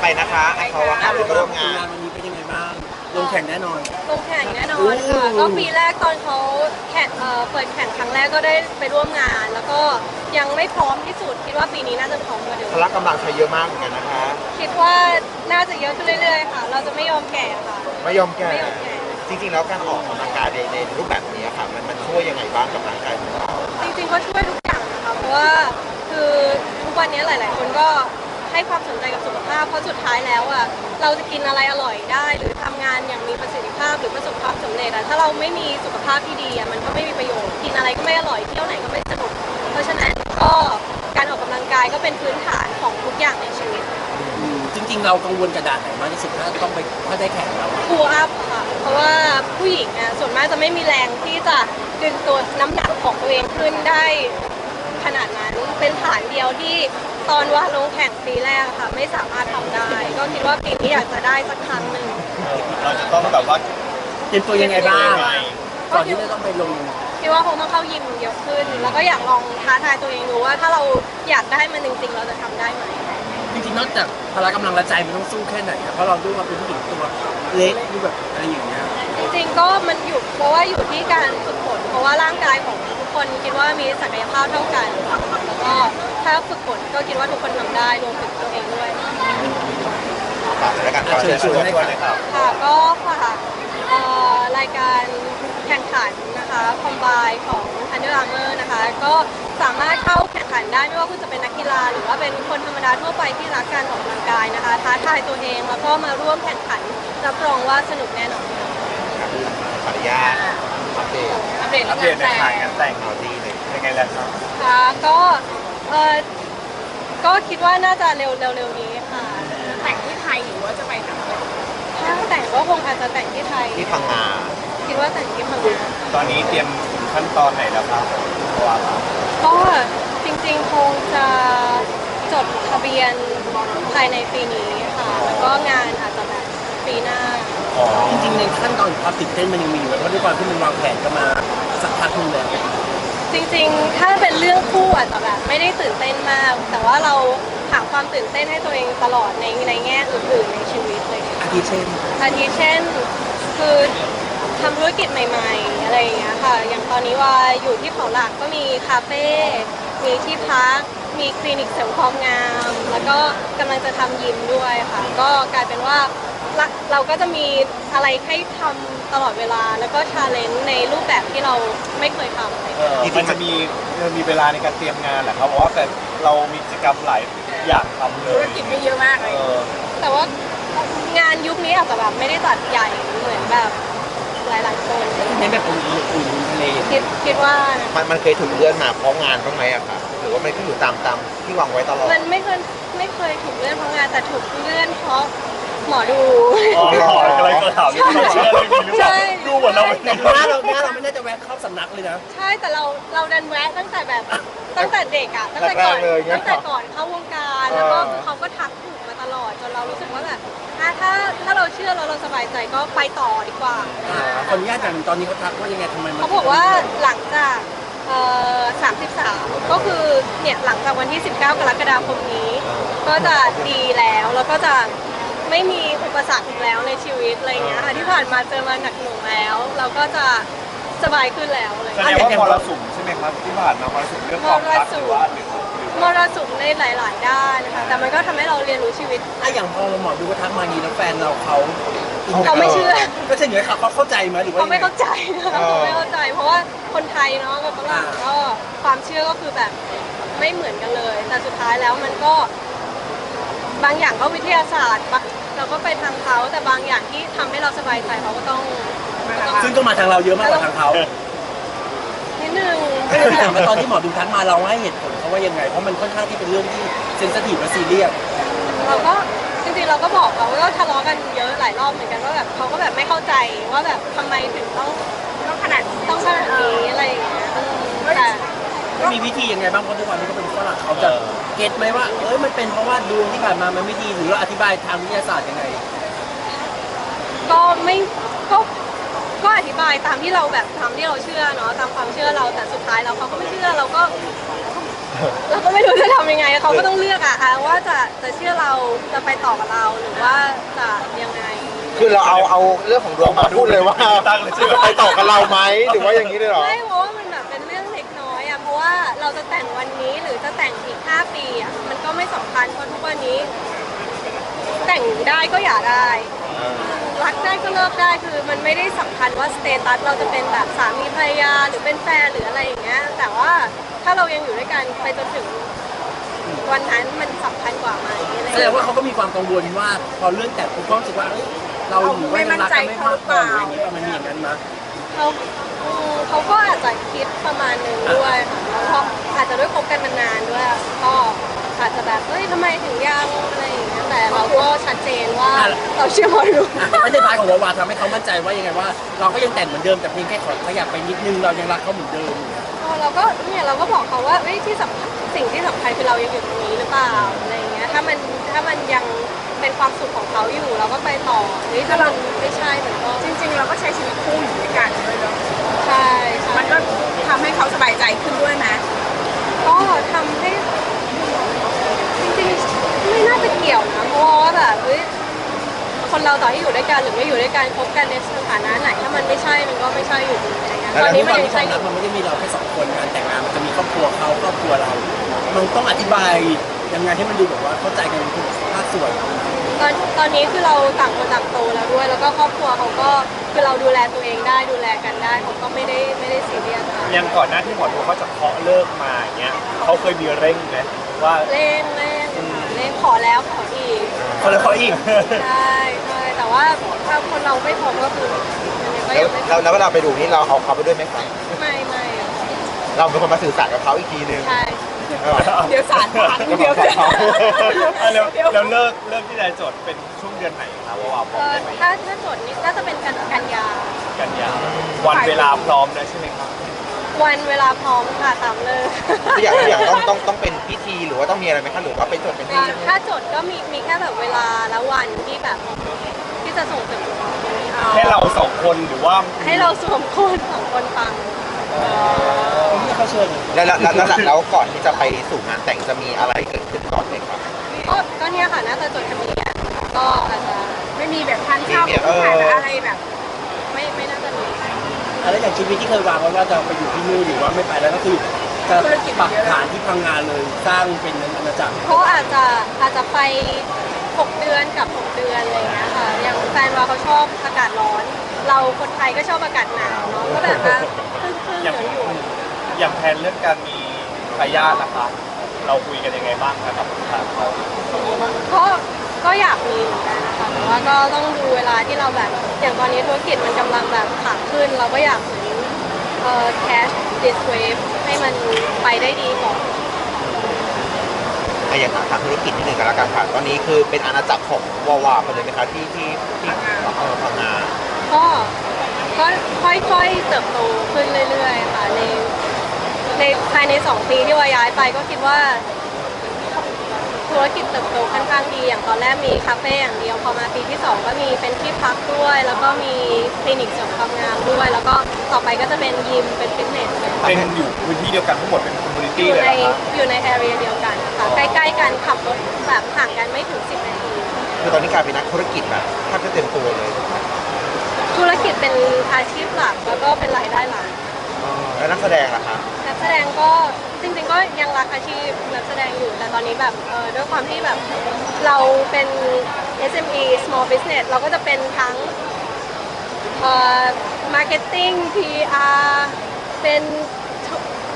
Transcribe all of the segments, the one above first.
ไปนะคะให้เขาว่าเขาไปร่วมงานวันนี้เป็นยังไงบ้างลงแข่งแน่นอน ลงแข่งแน่นอนค่ะโอ้ก็ปีแรกตอนเขาแข่งเอ่อเปิดแข่งครั้งแรกก็ได้ไปร่วมงาน แล้วก็ยังไม่พร้อมที่สุดคิดว่าปีนี้น่าจะพร้อมกว่าเดิมพละกำลังใช้เยอะมากเหมือนกันนะคะ คิดว่าน่าจะเยอะขึ้นเรื่อยๆค่ะ เราจะไม่ยอมแก่ค่ะ ไม่ยอมแก่ ไม่ยอมแก่ จริงๆ แล้วการออกกำลังกายในในรูปแบบนี้ค่ะ มันมันช่วยยังไงบ้างกับร่างกายของเราจริงๆก็ช่วยทุกอย่างนะคะเพราะว่าคือทุกวันนี้หลาย ๆ คนก็ ให้ความสนใจกับสุขภาพ เพราะสุดท้ายแล้วอะเราจะกินอะไรอร่อยได้ หรือทำงานอย่างมีประสิทธิภาพหรือประสบความสำเร็จอะถ้าเราไม่มีสุขภาพที่ดีอะมันก็ไม่มีประโยชน์กินอะไรก็ไม่อร่อยเที่ยวไหนก็ไม่สนุกเพราะฉะนั้นก็การออกกำลังกายก็เป็นพื้นฐานของทุกอย่างในชีวิตอืมจริง ๆ เรากังวลกระดาษไหนมากที่สุดถ้าต้องไปถ้าได้แข่งเราอะคูลอัพค่ะ เพราะว่าผู้หญิงอะส่วนมากจะไม่มีแรงที่จะดึงตัวน้ำหนักของตัวเองขึ้นได้ขนาดนั้นเป็นฐานเดียวที่ ตอนว่าลงแข่งปีแรกอะค่ะ ไม่สามารถทำได้ ก็คิดว่าปีนี้อยากจะได้สักครั้งหนึ่งเราจะต้องแบบว่าเตรียมตัวยังไงบ้างก่อนที่จะต้องไปลงคิดว่าคงต้องเข้ายิมเยอะขึ้น แล้วก็อยากลองท้าทายตัวเองดูว่า ถ้าเราอยากได้มันจริงๆ เราจะทำได้ไหมจริงๆนอกจากพละกำลังและใจมันต้องสู้แค่ไหนอะเพราะเราด้วยความเป็นผู้หญิงตัวเล็กดูแบบอะไรอย่างเงี้ยจริงๆก็มันอยู่เพราะว่าอยู่ที่การฝึกฝนเพราะว่าร่างกายของทุกคนคิดว่ามีศักยภาพเท่ากันแล้วก็ถ้าฝึกฝนก็ คิดว่าทุกคนทำได้รวมถึงตัวเองด้วย ฝากรายการอะเชิญชวนให้ด้วยนะครับ ค่ะก็ฝากเอ่อรายการแข่งขันนะคะคอมบายของ Under Armour นะคะ ก็สามารถเข้าแข่งขันได้ไม่ว่าคุณจะเป็นนักกีฬา หรือว่าเป็นคนธรรมดาทั่วไปที่รักการออกกำลังกายนะคะท้าทายตัวเองแล้วก็มาร่วมแข่งขันรับรองว่าสนุกแน่นอนค่ะขออนุญาตอัปเดตอัปเดตอัปเดตในถ่ายงานแต่งข่าวดีเลยยังไงแล้วครับ ค่ะก็เออ ก็คิดว่าน่าจะเร็วเร็วๆนี้ค่ะแต่งที่ไทยหรือว่าจะไปต่างประเทศถ้าแต่งก็คงอาจจะแต่งที่ไทย ที่พังงาคิดว่าแต่งที่พังงาตอนนี้เตรียมขั้นตอนไหนแล้วครับเพราะว่าก็จริงๆคงจะจดทะเบียนภายในปีนี้ค่ะแล้วก็งานอาจจะแบบปีหน้าอ๋อจริงๆในขั้นตอนความตื่นเต้นมันยังมีอยู่เพราะด้วยความที่มันวางแผนกันมาสักพักหนึงแล้ว จริงๆ ถ้าเป็นเรื่องคู่อาจจะแบบไม่ได้ตื่นเต้นมาก แต่ว่าเราหาความตื่นเต้นให้ตัวเองตลอดในในแง่อื่นๆในชีวิตเลยอาทิเช่นอาทิเช่น คือทำธุรกิจใหม่ ๆ อะไรอย่างเงี้ยค่ะ อย่างตอนนี้ว่าอยู่ที่เขาหลักก็มีคาเฟ่ มีที่พัก มีคลินิกเสริมความงาม แล้วก็กำลังจะทำยิมด้วยค่ะ ก็กลายเป็นว่า ละเราก็จะมีอะไรให้ทำตลอดเวลา แล้วก็ชาเลนจ์ในรูปแบบที่เราไม่เคยทำเลยเออมันจะมีมันมีเวลาในการเตรียมงานแหละครับเพราะว่าแต่เรามีกิจกรรมหลายอย่างทำเลธุรยกิจไม่เยอะมากเอเลยอแต่ว่างานยุคนี้อาจจะแบบไม่ได้จัดใหญ่เหมือนแบบหลายๆคนเน้นแบบอุ่นๆอุ่นๆทะเลคิดคิดว่านะ มันมันเคยถูกเลื่อนมาเพราะงานบ้างไหมอะคะหรือว่ามันก็อยู่ตามตามที่วางไว้ตลอดมันไม่เคยไม่เคยถูกเลื่อนเพราะงานแต่ถูกเลื่อนเพราะ หมอดู อ๋อกำลังจะถามเรื่องความเชื่อเรื่องนี้หรือเปล่าใช่ ดูเหมือนเราไม่แต่รู้หน้าเราหน้าเราไม่น่าจะแวะเข้าสำนักเลยนะ ใช่แต่เราเราดันแวะตั้งแต่แบบตั้งแต่เด็กอะตั้งแต่ก่อนแรกๆเลยเงี้ยตั้งแต่ก่อนเข้าวงการแล้วก็เขาก็ทักถูกมาตลอดจนเรารู้สึกว่าแบบอะถ้าถ้าเราเชื่อแล้วเราสบายใจก็ไปต่อดีกว่า อ่าขออนุญาตอย่างตอนนี้เขาทักว่ายังไงทำไมมันเขาบอกว่าหลังจากเอ่อ33 ก็คือเนี่ยหลังจากวันที่ 19 กรกฎาคมนี้ ก็จะดีแล้วแล้วก็จะ ไม่มีอุปสรรคอีกแล้วในชีวิตอะไรอย่างเงี้ยค่ะที่ผ่านมาเจอมาหนักหน่วงแล้ว เราก็จะสบายขึ้นแล้วอะไรอย่างแสเลยดงว่ามรสุมใช่ไหมครับที่ผ่านมามรสุมเรื่องความรักหรือว่าหรือมรสุมในหลาย ๆ ด้านนะคะแต่มันก็ทำให้เราเรียนรู้ชีวิตอะอย่างพอหมอดูก็ทักมาอย่างนี้แล้วแฟนเราเขาเขาไม่เชื่อก็เช่นอย่างนี้เขาเขาเข้าใจไหมหรือว่าเขาไม่ยังงเข้าใจนะคะเขาไม่เข้าใจ เพราะว่าคนไทยเนาะกับฝรั่งก็ความเชื่อก็คือแบบไม่เหมือนกันเลย แต่สุดท้ายแล้วมันก็ บางอย่างก็วิทยาศาสตร์บาง เราก็ไปทางเขาแต่บางอย่างที่ทำให้เราสบายใจเขาก็ต้องก็ต้องซึ่งก็มาทางเราเยอะมากกว่าทางเขานิดนึงไม่ได้ถามว่าตอนที่หมอดูทักมาเราให้เหตุผลเขาว่ายังไง เพราะมันค่อนข้างที่เป็นเรื่องที่เซนซิทีฟและซีเรียสเราก็จริงๆเราก็บอกเขาว่าทะเลาะกันเยอะหลายรอบเหมือนกันว่าแบบเขาก็แบบไม่เข้าใจว่าแบบทำไมถึงต้องต้องขนาดนี้ต้องขนาดนี้อะไรอย่างเงี้ยอืมแต่ มีวิธียังไงบ้างเพราะทุกวันนี้ก็เป็นฝรั่งเขาจะเก็ตไหมว่าเอ้ยมันเป็นเพราะว่าดวงที่ผ่านมามันไม่ดีหรือเราอธิบายทางวิทยาศาสตร์ยังไง ก็ไม่ก็ก็อธิบายตามที่เราแบบตามที่เราเชื่อเนาะตามความเชื่อเราแต่สุดท้ายแล้วเขาก็ไม่เชื่อเราก็ เราก็ไม่รู้จะทำยังไงเขาก็ต้องเลือกอะอะว่าจะจะเชื่อเราจะไปต่อกับเราหรือว่าจะยังไง คือเราเอาเอาเรื่องของดวงมาพูดเลยว่าตั้งเลยชื่อจะไปต่อกับเราไหมหรือว่าอย่างนี้เลยเหรอ ไม่เพราะว่ามัน เพราะว่าเราจะแต่งวันนี้หรือจะแต่งอีก 5 ปีอะมันก็ไม่สำคัญเพราะทุกวันนี้ แต่งได้ก็อย่าได้รักได้ก็เลิกได้คือมันไม่ได้สำคัญว่าสเตตัสเราจะเป็นแบบสามีภรรยาหรือเป็นแฟนหรืออะไรอย่างเงี้ยแต่ว่าถ้าเรายังอยู่ด้วยกันไปจนถึงวันนั้นมันสำคัญกว่าไหมอะไรอย่แสดงว่าเงี้ยเขาก็มีความกังวลว่าพอเรื่องแต่คุณก็รู้สึกว่าเอ้ยเราอยู่ว่ายังรักกันไม่มากพอหรืออย่างนี้ประมาณนี้อย่างนั้นนะเขาอืมเขาก็อาจจะคิด ยทำไมถึงยังอะไรอย่างเงี้ยแต่เราก็ชัดเจนว่าเราเชื่อหมอดูอะไม่ได้พายของวาวาทำให้เขามั่นใจว่ายังไงว่า เราก็ยังแต่งเหมือนเดิมแต่เพียงแค่ขอขยับไปนิดนึงเรายังรักเขาเหมือนเดิม เออเราก็เนี่ยเราก็บอกเขาว่าเอ้ยที่สำคัญสิ่งที่สำคัญคือเรายังอยู่ตรงนี้หรือเปล่าอะไรอย่างเงี้ยถ้ามันถ้ามันยังเป็นความสุขของเขาอยู่ เราก็ไปต่อเฮ้ยถ้ามันไม่ใช่มันก็จริงๆ เราก็ใช้ชีวิตคู่อยู่ด้วยกันด้วยเนาะใช่ใช่ มันก็ทำให้เขาสบายใจขึ้นด้วยนะ ก็ทำให้จ ริงๆไม่น่าจะเกี่ยวนะเพราะว่าแบบเฮ้ยคนเราต่อให้อยู่ด้วยกันหรือไม่อยู่ด้วยกันคบกันในสถานะไหนถ้ามันไม่ใช่มันก็ไม่ใช่อยู่ดีอะไรเงี้ยตอนนี้มันความยังที่คใช่วามอรักยู่ มันไม่ได้มีเราแค่สองคนงานแต่งงานมันจะมีครอบครัวเขาครอบครัวเรา มันต้องอธิบายยังไงให้มันดูแบบว่าเข้าใจกันทุกภาคส่วนตอนตอนนี้คือเราต่างคนต่างโตแล้วด้วย แล้วก็ครอบครัวเขาก็คือเราดูแลตัวเองได้ดูแลกันได้เขาก็ไม่ได้ไม่ได้ซีเรียสค่ะยังก่อนหน้าที่หมอดูเขาจะเคาะเลิกมาอย่างเงี้ยเขาเคยมีเร่งไหมว่า เล่นเล่นเล่น ขอแล้วขออีกเขาเลยเขาอีกใช่ใช่แต่ว่าถ้าคนเราไม่พร้อมก็คือมันยังก็แล้วยังไม่แล้วแล้วเวลาไปดูนี่เราเอาเขาไปด้วยไหมครับไม่ไม่เราเป็นคนมาสื่อสารกับเขาอีกทีนึงใช่เออเดี๋ยวสารพันแล้วเดี๋ยวบอกเขาอะแล้วแล้วเลิกเลิกที่จะจดเป็นช่วงเดือนไหนครับว่าว่าบเออกอได้ไหมถ้าถ้าจดนี่น่าจะเป็นกันกันยากันยาวันเวลาพร้อมนะใช่ไหมครับ วันเวลาพร้อมค่ะตามเลิกทุกอย่างทุกอย่างต้องต้องต้องเป็นพิธีหรือว่าต้องมีอะไรไหมคะหรือว่าไปจดเป็นที่ถ้าจดก็มีมีแค่แบบเวลาและวันที่แบบที่จะส่งถึงแค่เราสองคนหรือว่าให้เราสวมคนสองคนฟัง ไม่เขาเชิญแล้วแล้วแล้วแล้วแล้วก่อนที่จะไปสู่งานแต่งจะมีอะไรเกิดขึ้นก่อนไหมครับ ก็ก็เนี่ยค่ะน่าจะจดทะเบียนก็อาจจะไม่มีแบบทานข้าวกับผู้ชายหรืออะไรแบบ ไม่ไม่น่าจะมี แล้วอย่างชีวิตที่เคยวางไว้ว่าจะไปอยู่ที่นู่นหรือว่าไม่ไปแล้วก็คือจะปักฐานที่พังงานเลยสร้างเป็นอาณาจักรเพราะอาจจะอาจจะไป 6 เดือนกับ 6 เดือนอะไรอย่างเงี้ยค่ะอย่างแฟนเราเขาชอบอากาศร้อน เราคนไทยก็ชอบอากาศหนาวเนาะก็แบบว่าครึ่งครึ่งอย่างอยู่อย่างแผนเรื่องการมีทายาทนะคะ เราคุยกันยังไงบ้างครับกับทางเขาก็ ก็อยากมีเหมือนกันนะคะแต่ว่าก็ต้องดูเวลาที่เราแบบ อย่างตอนนี้ธุรกิจมันกำลังแบบขาขึ้น เราก็อยากเหมือนเอ่อ cash this wave ให้มันไปได้ดีก่อน อะอย่างทางธุรกิจนิดนึงกันละกันค่ะ ตอนนี้คือเป็นอาณาจักรของวาวาไปเลยไหมคะที่ที่ที่เออพังงาก็ก็ค่อยๆเติบโตขึ้นเรื่อยๆค่ะในในภายใน 2 ปีที่ว่าย้ายไปก็คิดว่า ธุรกิจเติบโตค่อนข้างดีอย่างตอนแรกมีคาเฟ่อย่างเดียวพอมาปีที่ 2 ก็มีเป็นที่พักด้วย แล้วก็มีคลินิกเสริมความงามด้วย แล้วก็ต่อไปก็จะเป็นยิมเป็นฟิตเนสเป็นอยู่พื้นที่เดียวกันทั้งหมดเป็นคอมมูนิอตี้ยู่เลยในเหรอคะอยู่ในแอเรียเดียวกันค่ะใกล้ๆกันขับรถแบบห่างกันไม่ถึง 10 นาที คือตอนนี้กลายเป็นนักธุรกิจแบบแทบจะเต็มตัวเลยธุรกิจเป็นอาชีพหลักแล้วก็เป็นรายได้หลัก แล้วนักแสดงล่ะคะนักแสดงก็ จริงๆก็ยังรักอาชีพนักแสดงอยู่ แต่ตอนนี้แบบเออด้วยความที่แบบเราเป็น SME small business เราก็จะเป็นทั้งเอ่อ marketing PR เป็น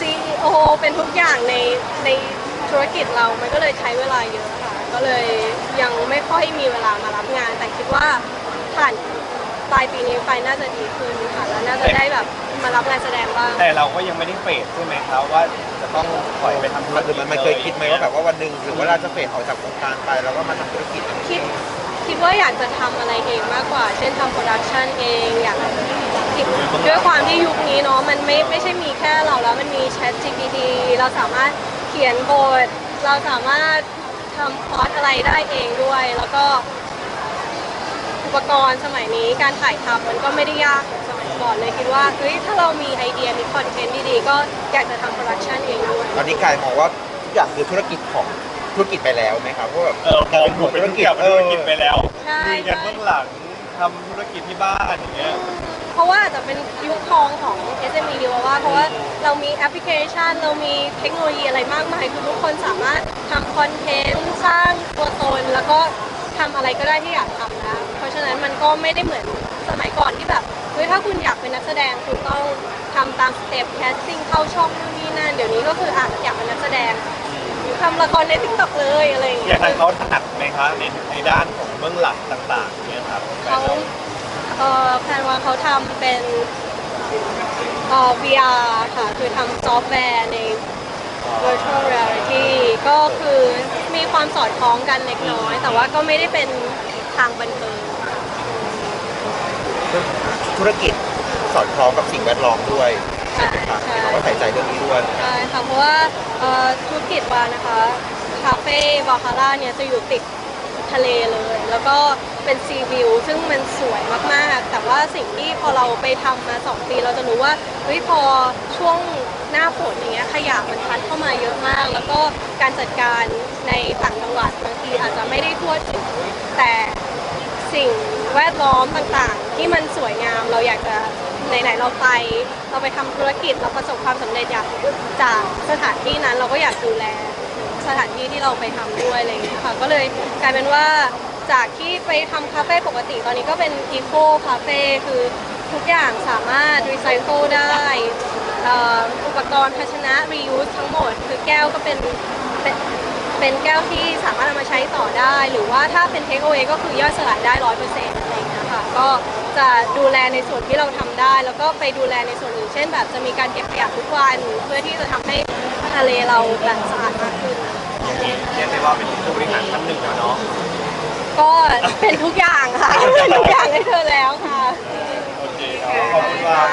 CEO เป็นทุกอย่างในในธุรกิจเรา มันก็เลยใช้เวลาเยอะค่ะ ก็เลยยังไม่ค่อยมีเวลามารับงาน แต่คิดว่าผ่านปลายปีนี้ไปน่าจะดีขึ้นค่ะ แล้วน่าจะได้แบบมารับงานแสดงบ้าง แต่เราก็ยังไม่ได้เฟดใช่ไหมครับว่า ต้องปล่อยไปทำธุรมันกิจมันมันเคยคิดไหมว่าแบบว่าวันหนึ่งหรือว่าเราจะเฟดออกจากวงการไปแล้วก็มาทำธุรกิจคิดคิดว่าอยากจะทำอะไรเองมากกว่า เช่นทำโปรดักชันเองอยากคิดด้วยความที่ยุคนี้เนาะมันไม่ไม่ใช่มีแค่เราแล้วมันมี Chat GPT เราสามารถเขียนบท เราสามารถทำพล็อตอะไรได้เองด้วย แล้วก็อุปกรณ์สมัยนี้การถ่ายทำมันก็ไม่ได้ยากเหมือนสมัย ก่อนเลยคิดว่าเฮ้ยถ้าเรามีไอเดียมีคอนเทนต์ดีๆ ก็อยากจะทำโปรดักชันเองด้วย ตอนนี้กลายมองว่าอย่างคือธุรกิจของธุรกิจไปแล้วไหมครับเพราะแบบ เออพอผมเป็นธุรกิจธุรกิจไปแล้วใช่ มีกันใช่เบื้องหลังทำธุรกิจที่บ้านอย่างเงี้ย เพราะว่าอาจจะเป็นยุคทองของ SME ดีกว่าว่า เพราะว่าเรามีแอปพลิเคชัน เรามีเทคโนโลยีอะไรมากมาย คือทุกคนสามารถทำคอนเทนต์ สร้างตัวตน แล้วก็ทำอะไรก็ได้ที่อยากทำนะ เพราะฉะนั้นมันก็ไม่ได้เหมือนสมัยก่อนที่แบบ เฮ้ยถ้าคุณอยากเป็นนักแสดงคุณต้องทำตามสเต็ปแคสติ้งเข้าช่องนู่นนี่นั่นเดี๋ยวนี้ก็คืออะอยากเป็นนักแสดงทำละครในทิกตอกเลยอะไรอย่างอเงี้ย่างยนั้นเขาถนัดไหมคะในในด้านของเบื้องหลังต่างๆเนี่ยครับเขาเอ่อแพลนว่าเขาทำเป็นเอ่อ VR ค่ะ คือทำซอฟต์แวร์ใน virtual reality ก็คือมีความสอดคล้องกันเล็กน้อย แต่ว่าก็ไม่ได้เป็นทางบันเทิง ธุรกิจสอดคล้องกับสิ่งแวดล้อมด้วยใช่ครับใช่เราก็ใส่ใจเรื่องนี้ด้วย ใช่ค่ะเพราะว่าเอ่อธุรกิจวานะคะคาเฟ่วาคาร่าเนี่ยจะอยู่ติดทะเลเลย แล้วก็เป็นซีวิวซึ่งมันสวยมากๆ แต่ว่าสิ่งที่พอเราไปทำมา 2 ปีเราจะรู้ว่าเฮ้ยพอช่วงหน้าฝนอย่างเงี้ยขยะมันพัดเข้ามาเยอะมาก แล้วก็การจัดการในต่างจังหวัดบางทีอาจจะไม่ได้ทั่วถึงแต่ สิ่ง แวดล้อมต่างๆ ที่มันสวยงามเราอยากจะไหนๆเราไป เราไปทำธุรกิจเราประสบความสำเร็จอยากจากสถานที่นั้นเราก็อยากดูแล สถานที่ที่เราไปทำด้วยอะไรอย่างเงี้ยค่ะก็เลยกลายเป็นว่าจากที่ไปทำคาเฟ่ปกติตอนนี้ก็เป็นอีโคคาเฟ่คือทุกอย่างสามารถรีไซเคิลได้เอ่ออุปกรณ์ภาชนะ reuse ทั้งหมด คือแก้วก็เป็นเป็น เป็นแก้วที่สามารถเอามาใช้ต่อได้ หรือว่าถ้าเป็นเทคโอเก็คือย่อยสลายได้ร้อยเปอร์เซ็นต์อะไรอย่างเงี้ยค่ะก็จะดูแลในส่วนที่เราทำได้ แล้วก็ไปดูแลในส่วนอื่นเช่น แบบจะมีการเก็บขยะทุกวันเพื่อที่จะทำให้ทะเลเราแบบสะอาดมากขึ้นอย่างนี้เรียกได้ว่าเป็นผู้บริหารท่านหนึ่งแล้วเนาะก็เป็นทุกอย่างค่ะเป็นทุกอย่างให้เธอแล้วค่ะโอเคครับขอบคุณมาก